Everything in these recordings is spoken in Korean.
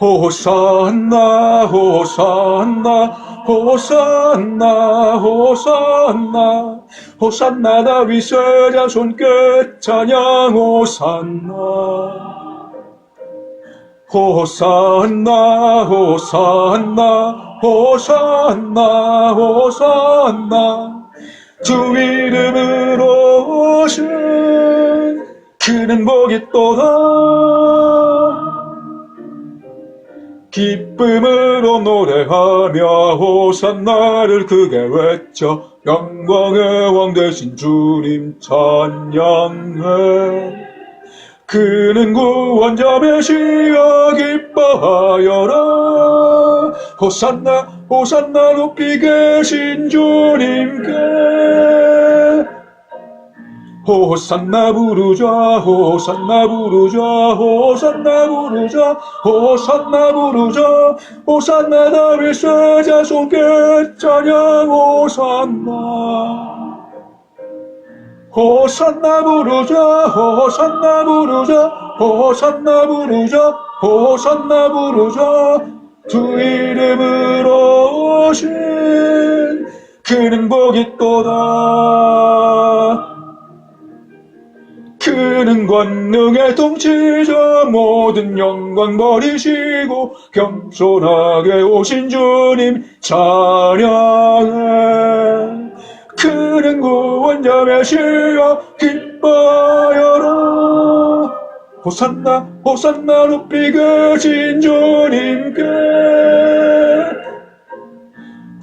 호산나 호산나 호산나 호산나. 호산나 다윗의 자손 끝 찬양 호산나. 호산나 호산나 호산나 호산나. 주 이름으로 오신 그는 복이 또다 기쁨으로 노래하며 호산나를 크게 외쳐 영광의 왕 되신 주님 찬양해. 그는 구원자 메시아 기뻐하여라. 호산나 호산나 높이 계신 주님께 호산나 부르자 호산나 부르자 호산나 부르자 호산나 부르자 호산나 다윗의 자손께 찬양 호산나. 호산나 부르자 호산나 부르자 호산나 부르자 호산나 부르자 주 이름으로 오신 그는 복이 또다 그는 권능의 통치자 모든 영광 버리시고 겸손하게 오신 주님 찬양해. 그는 구원자 메시아 기뻐하여라. 호산나 호산나 높이 계신 주님께.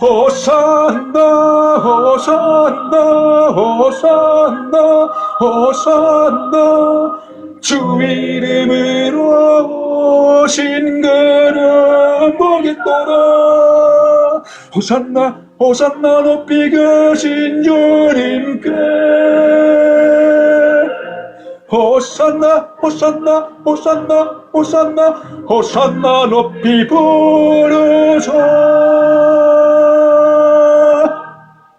호산나 호산나 호산나 호산나 주 이름으로 오신 복이 또다. 호산나 호산나 높이 계신 주님께. 호산나 호산나 호산나 호산나 호산나 높이 부르자